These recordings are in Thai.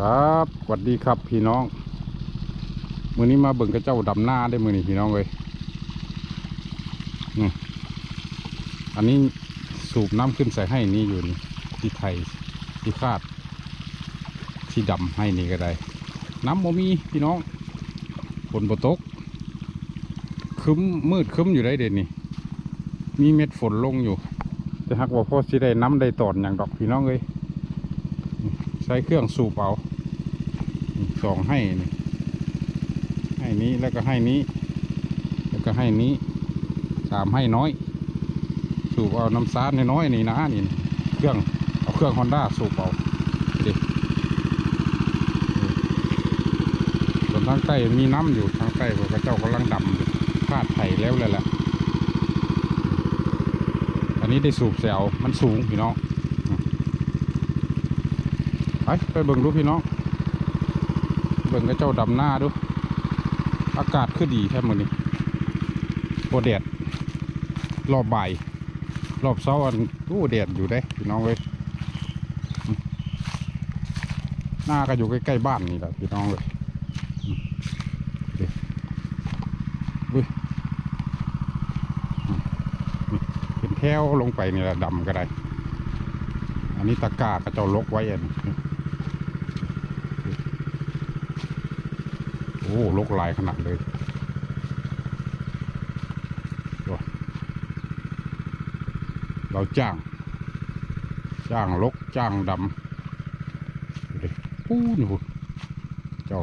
ครับสวัสดีครับพี่น้องมือนี้มาเบิ่งกระเจ้าดำหน้าได้มือนี้พี่น้องเลยนี่อันนี้สูบน้ำขึ้นใส่ให้นี่อยู่นี่ที่ไทยที่คาด ที่ดำให้นี่ก็ได้ น้ำโมมีพี่น้องฝนบตกคึ้มมืดคึ้มอยู่ได้เด่นนี่ มีเม็ดฝนลงอยู่ แต่หากว่าพอสิได้น้ำได้ตอนอย่างดอกพี่น้องเลย ใช้เครื่องสูบเอาสองให้นี่ให้นี้แล้วก็ให้นี้ แล้วก็ให้นี้สามให้น้อย สูบเอาน้ำซาดน้อยนี่นะนี่เครื่องเอาเครื่องฮอนด้าสูบเอาดิส่วนทางใต้มีน้ำอยู่ทางใต้พวกเจ้ากำลังดำอยู่คาดไผ่แล้วเลยแหละอันนี้ได้สูบแซวมันสูงพี่น้อง ไปไปเบิ่งดูพี่น้อง เบิ่งกระเจ้าดำหน้าดู อากาศคือดีแท้มือนี้โอแดดรอบบ่าย รอบเช้าอันอู้แดดอยู่ได้พี่น้องเว้ยหน้าก็อยู่ใกล้ๆบ้านนี่แหละพี่น้องเลยอุ้ยเป็นแถวลงไปนี่แหละดำก็ได้ อันนี้ตะก้ากระเจ้าลกไว้อันนี้โอ้ลกหลายขนาดเลยเราจ้าง จ้างลกจ้างดำดูดิปูนี่พุ่นเจ้า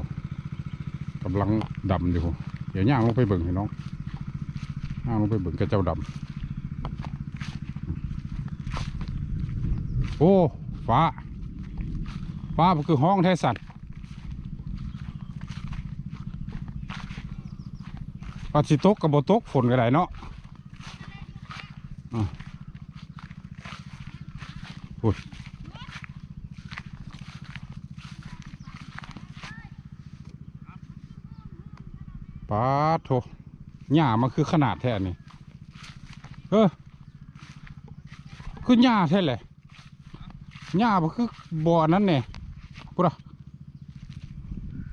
กำลังดำอยู่เดี๋ยวย่างลงไปเบิ่งให้น้องย่างลงไปเบิ่งกระเจ้าดำโอ้ฟ้าฟ้ามันคือห้องแท้สัตว์ ปาสิตกกับบตกฝนก็ได้เนาะอะโอ้ยปาดโถหญ้ามันคือขนาดแท้นี่เออคือหญ้าแท้เลยหญ้าบ่คือบ่อนั้นเนี่ยปุ๊ระอืม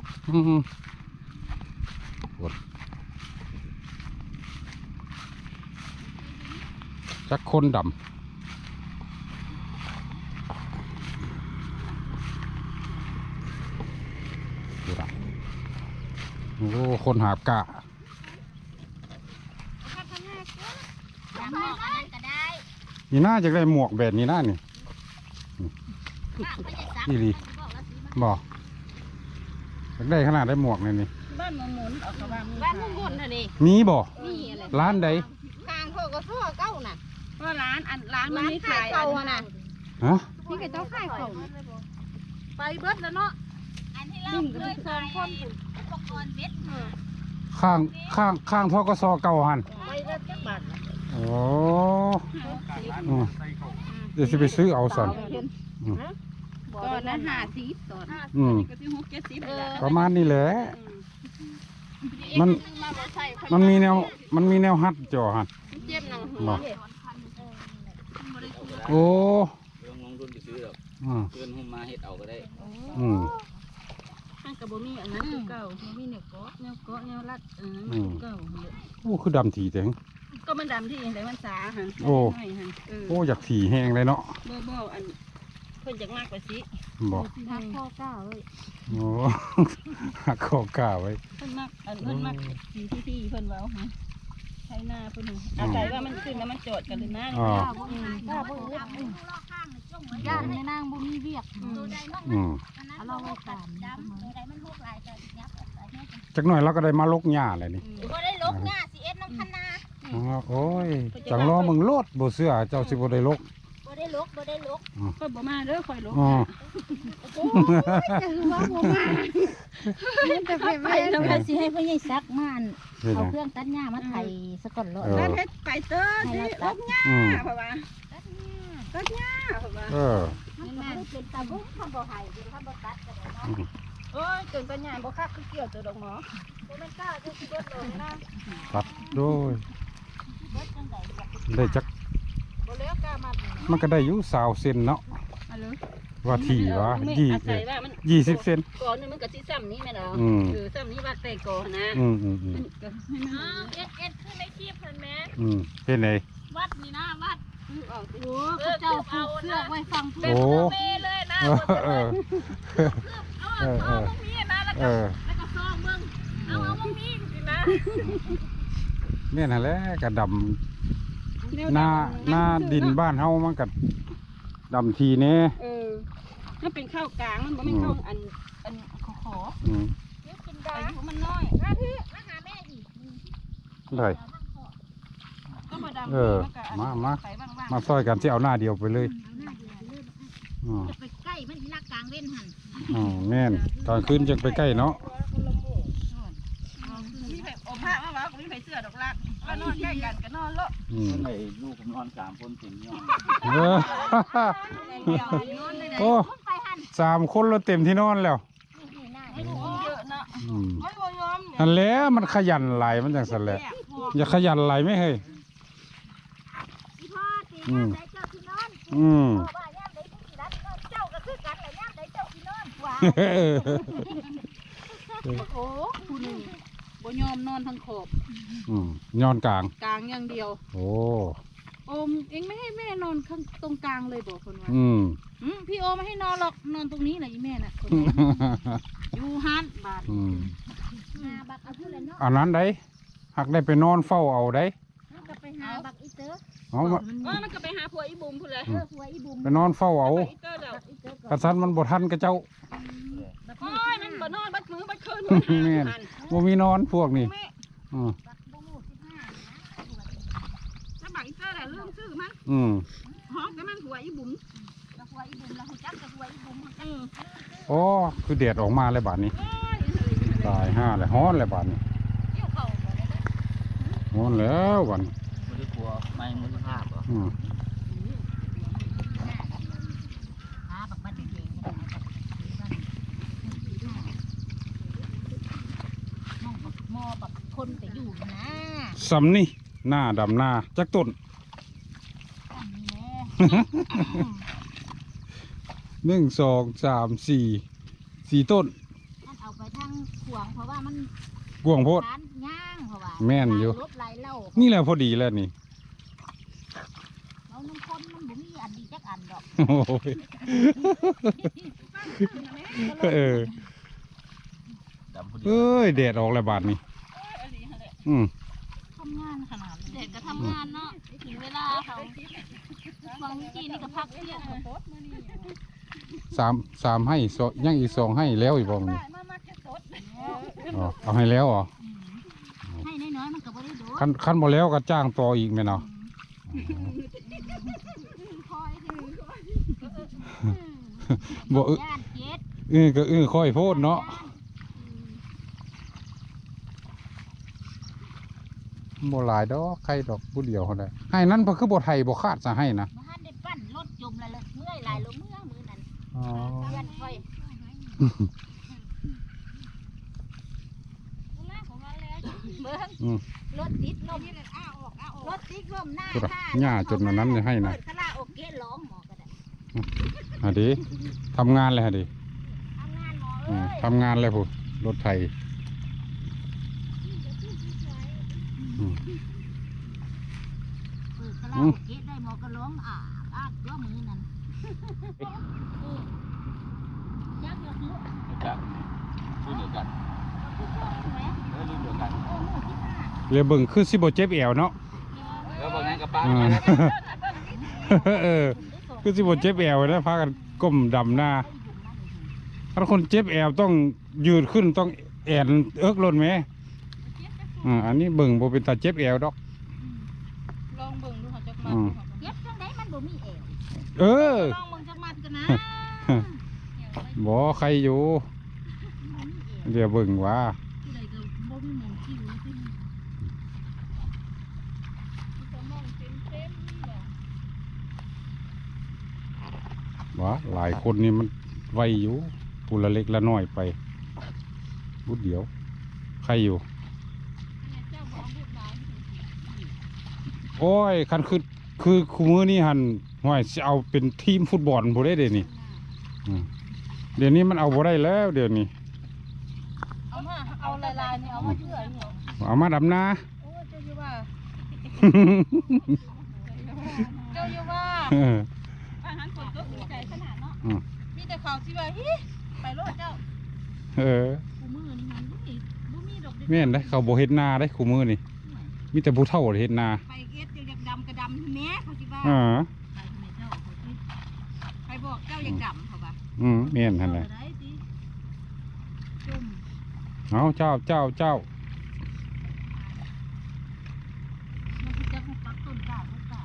ปวด จักคนดำดูละโอ้คนหาบกะนี่น่าจะได้หมวกแบบนี้น่านี่นี่ดีบอก อกอยากได้ขนาดได้หมวกเลยนี่ บ้านมันหมุนออกกระบางบ้านมุ่งบนน่ะนี่มีบ่ นี่อะไรร้านใดทางเขาก็ท่อเก้าน่ะก็ร้านอันร้านมันร้านมีขายขายเก่าอะน่ะฮะ นี่ก็เจ้าขายของไปเบิดแล้วเนาะอันที่เราเคยขายอุปกรณ์เบ็ดข้างข้างข้างทกสเก่าหันไปเบิดจักบาทโอ้อืมเดี๋ยวสิไปซื้อเอาสัน ก่อนนั้นห้าสิบตอนอืม ก็ที่หกเจ็ดสิบเลยประมาณนี้แหละ มัน มันมีแนว มันมีแนวฮัดจ่อหันเจ็บหนังหับ่วโอ้เรื่องลงทุนไปซื้อหรอกอืมเพื่อนหุ้มมาเฮ็ดเอาก็ได้ อืมห้างกับบ่มีอันนั้นคือเก่าบ่มีแนวเกาะแนวเกาะแนวรัดอันนั้นอืมเก่าโอ้คือดำถี่จังก็มันดำที่แต่มันสาหันโอ้ น้อยหันเออโอ้อยากถี่แห้งเลยเนาะ บ่บ่อัน เพิ่นอยากมากกว่าสิบอกทักข้อเก้าเลยโอ้หักคอกล้าไว้เพิ่นมากอันเพิ่นมากสีที่ที่เพิ่นเว้าหันใช้หน้าเพิ่นอาศัยว่ามันขึ้นแล้วมันจอดกันเลยนะอ่าก้าบ่เล็กย่านในนางบ่มีเวียกอืมเราไว้ตามจักหน่อยเราก็ได้มาลกหญ้าเลยนี่บ่ได้ลกหน้าสิเอ็ดน้ำคันนาอ๋อโอ้ยจังล้อมึงโลดบ่เสื้อเจ้าสิบ่ได้ลกบ่ได้ ลกบ่ได้ลกก็บ่มาเด้อคอยลงอ๋อจะคือว่าบ่มาแต่ไปไปแล้วเพิ่นสิให้พ่อใหญ่ซักมาอันเฮ็ดหเอายังเครื่องตัดหญ้ามาไถสะก่อนโลดเออร้านเฮ็ดไปเตอร์สิลบหญ้าอืมเพราะว่าตัดหญ้าเพราะว่าเออ มันเป็นตาบุ้งทำบ่ให้เป็นทำบ่ตัดก็ได้เนาะอืมโอ้ยจนปัญญาบ่คักคือเกี่ยวตัวดอกหมอบ่แม่นกล้าจะสิเบิดเลยนะตัดโดยเบิดจังได๋บ่ได้จักบ่แล้วกล้ามัดนี่ มันก็ได้อยู่สาวเซนเนาะอันนี้ว่าที่ว่าไม่ยี่อาศัยว่ามันยี่สิบเซนก่อนนึงมันก็สิซ้ำนี้แม่นเอาอืมเออซ้ำนี้ว่าแต่ก่อนนะอืมอืมอืมมันก็ให้มันอ้าวเอ็ดเอ็ดขึ้นในคลิปเพิ่นแหม่อืมเป็นไงวัดนี่นะวัดคือออกสิโอ้เขาเจ้าผูกเชือกไว้ฟังโอ้เมเลยนะเออเออเอาเออเอาตรงนี้นะแล้วเอก็อแล้วก็ซองเบิ่งเอาเอาตรงนี้สินะแม่นหั่นแหละกระดำ หน้าหน้าดินบ้านเฮามันก็ดำทีแน่เออมันเป็นข้าวกลางมันบ่แม่นข้าวอันอันขอขออืมเดี๋ยวกินๆดาอายุมันน้อยมาพี่มาหาแม่อีกเลยก็บ่ดำเออมันก็อันมามาไปว่างๆมาซอยกันสิเอาหน้าเดียวไปเลยเอาหน้าเดียวเลยอ๋อจะไปใกล้มันอีนักกลางเว้นหั่นอ๋อแม่นตอนคืนจังไปใกล้เนาะมีไผเอาผ้ามาว่าก็มีไผเสื้อดอกลัก ว่านอนใกล้กันก็นอนเลาะอืมไอ้ลูกผมนอนสามคนเต็มยอดเออเดียวนอนเลยนะโอ้ขึ้นไปหั่นสามคนเราเต็มที่นอนแล้วนี่หน้าไม่รู้เยอะเนาะอืมมันบ่ยอมเนี่ยนั่นแหละมันขยันไหลายมันจังสันแหละอย่าขยันไหลายไม่เฮ้ยอีพ่อตีอืมย่ามใดเจ้าที่นอนอืมพ่อว่าย่ามใดเจ้าที่นอนเจ้าก็คือ กันแหละย่ามใดเจ้าที่นอนว่าเออโอ้ผู้หนึงบ่ยอมนอนทั้งขอบอืมย้อนกลาง กลางอย่างเดียว โอ้ โอมเอ็งไม่ให้แม่นอนข้างตรงกลางเลยบอกคนว่าอืม อืมพี่โอไม่ให้นอนหรอกนอนตรงนี้แหละอีแม่น่ะคนนี้อยู่ฮันบาดอืมหาบักเอาเท่าไหร่เนาะอันนั้นได้หักได้ไปนอนเฝ้าเอาได้แล้วก็ไปหาบักอีเตอร์เอามาว่ามันก็ไปหาผัวอีบุ๋มพุ่นเลยเออหัวอีบุ๋มไปนอนเฝ้าเอาไปอีเตอร์เดี๋ยวบักอีเตอร์ก่กอระนสันมันบ่ทันกระเจ้าบัก โอ้นี่ยมันบ่นอนบัดมือบัดคืนแม่นบ่มีนอนพวกนี้แม่อืมบักบ่หมูสิบห้านะถ้าบักอีเตอร์แหละเรื่องชื่อมันอืมฮอกแต่มันผัวอีบุ๋มบักหัวอีบุ๋มเราหูจักกับหัวอีบุ๋มหูจักเออโอ้คือแดดออกมาเลยบาดนี้ โอ้ยตายห้าเลยฮ้อนเลยบาดนี้เกี่ยวเข่าบ่ได้เด้อฮ้อนแล้วบัดนี้ไม่ได้กลัวไม่มุสภาพเหรออืม หาบักบัดเด็กๆม องบักมอบักคนไปอยู่นะสำนี่หน้าดำหน้าจักต้นอันนี้แหละหนึ่งสองสามสี่สี่ต้นท่านเอาไปทางขวางเพราะว่ามันกวางโพด ร้านย่างเพราะว่าแม่นอยู่ รถไหลเล่านี่แหละพอดีแล้วนี่เอาน้ำคนมันบ่มีอันดีจักอันดอกโอ้ย เออ ดำพอดีเอ้ยแดดออกแล้วบาดนี้อืมทำงานขนาดนี้เด็กก็ทำงานเนาะถึงเวลาเขาบางทีนี่ก็พักเที่ยงสามสามให้สองยังอีกสองให้แล้วอีกบ้องนี่มามาแค่สดอ๋อเอาให้แล้วเหรอให้น้อยๆมันก็บ่ได้โดนคันคันบ่แล้วก็จ้างต่ออีกไหมเนาะคอยคือบ่เออญาติเจ็ดเออก็เออค่อยโพดเนาะ บ่หลายดอกใครดอกผู้เดียวเท่านั้นให้นั้นเพราะคือบ่ไทยบ่คาดจะให้นะบ่ทันได้ปั้นรถจมแล้วเลยเมื่อยหลายลมเมื่อมือนั้นอ๋อเพื่อนค่อยเบิ่งอืมรถติดลมรถติดลมหน้าพูดอะค่ะหญ้าจนอันนั้นจะให้นะเปิดคาราโอเกะร้องหมอก็ได้ฮะดิทำงานเลยฮะดิทำงานหมออืเอ้มยทำงานเลยพูรถไทยอืม เปิดคาราโอเกะได้หมอก็ร้องอ่าอ่าตัวมือนั้นยักษ์ยกลูกเดียวกันรุ่นเดียวกันคือพ่อใช่ไหมเออรุ่นเดียวกันโอ้หมูที่ห้าเลยเบิ่งคือสิบ่เจ็บแอวเนาะแล้วบางนั้นกับป้าอืมเออคือสิบ่เจ็บแอวนะพากันก้มดำหน้าถ้าคนเจ็บแอวต้องยืดขึ้นต้องแอนเอิกล้นไหมอ่าอันนี้เบิ่งบ่เป็นตาเจ็บแอวดอก ลองเบิ่งดูเขาจักมา อืมเย็บจังไดมันบ่มีเอวเออลองเบิ่งจักมัดกันนะบ่ใครอยู่บ่มีเอวเดี๋ยวเบิ่งว่าที่ใดก็บ่มีหมองคิ้วขึ้นว่าหลายคนนี่มันไวอยู่ผู้ละเล็กละน้อยไปเบุดเดียว ใครอยู่เจ้าบอกบุญหลาย โอ้ยคันคือ คือคูมือนี่หันห่วยสิเอาเป็นทีมฟุตบอลบ่ได้เดี๋ยวนี้อืมเดี๋ยวนี้มันเอาบ่ได้แล้ว เดี๋ยวนี้ เอามาเอาลายๆนี่เอามาเยื่อเนี่ยเอามาดำนาโอ้เจ้าอยู่ว่าเจ้าอยู่ว่าเอออาหารคนก็ดีใจขนาดเนาะอืมมีแต่เขาสิว่าฮิไปโลดเจ้าเออกูมือนี่มันบ่มีบ่มีดอกเด็กแม่นได้เขาบ่เฮ็ดนาได้คูมือนี่ มีแต่ผู้เฒ่าเฮ็ดนาไปเอ็ดเจ้าอยากดำกระดำแม่เขาสิว่าอ่าไปแม่เจ้าเขาสิไปบอกเจ้าอยากดำเขาว่าอืมแม่นหั่นแหละได้สิจุ่มเอาเจ้าเจ้าเจ้ามันสิจักปักต้นกล้าต้นกล้า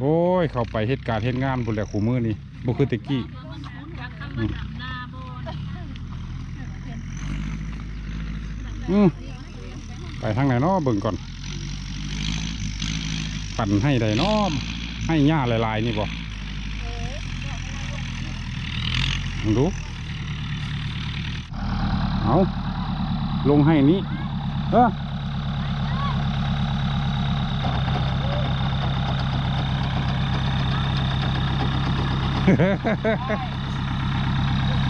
โอ้ย เข้าไปเฮ็ดการเฮ็ดงานพุ่นแหละคูมือนี่บ่คือแตะกี้มันคุ้นจักคำว่าดำนาบ่นะอืม ไปทางไหนเนาะเบิ่งก่อน ปั่นให้ได้เนาะให้หญ้าลายๆนี่บ่ลองดูเอาลงให้นี้เออ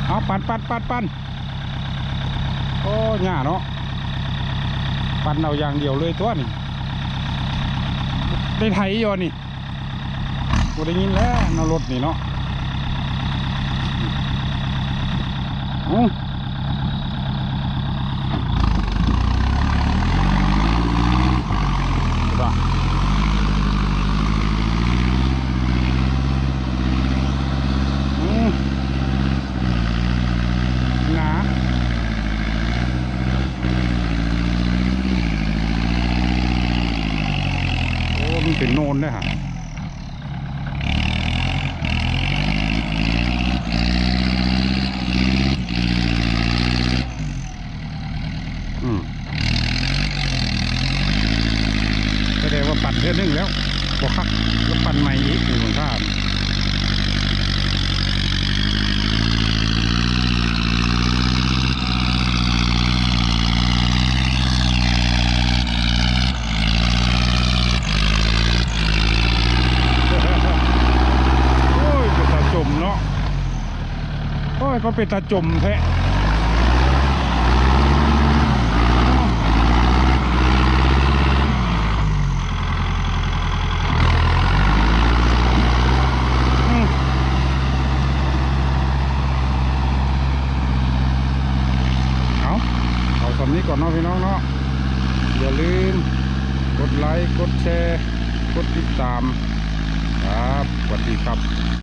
เอาปันปันปันปันโอ้หญ้าเนาะปันเอาอย่างเดียวเลยตัวนี่ ได้ไถอยนี่กูได้ยินแล้วนรถนี่เนาะเอาจ้ะอืมหนา โอ้ มันเป็นโนนด้วยฮะอืมแสดงว่าปั่นเท่อนึง แล้วบอกคักแล้วปั่นใหม่อีกหนึ่งของข้ามโอ้ยเป็นตาจมเนาะโอ้ยก็เป็นตาจมแท้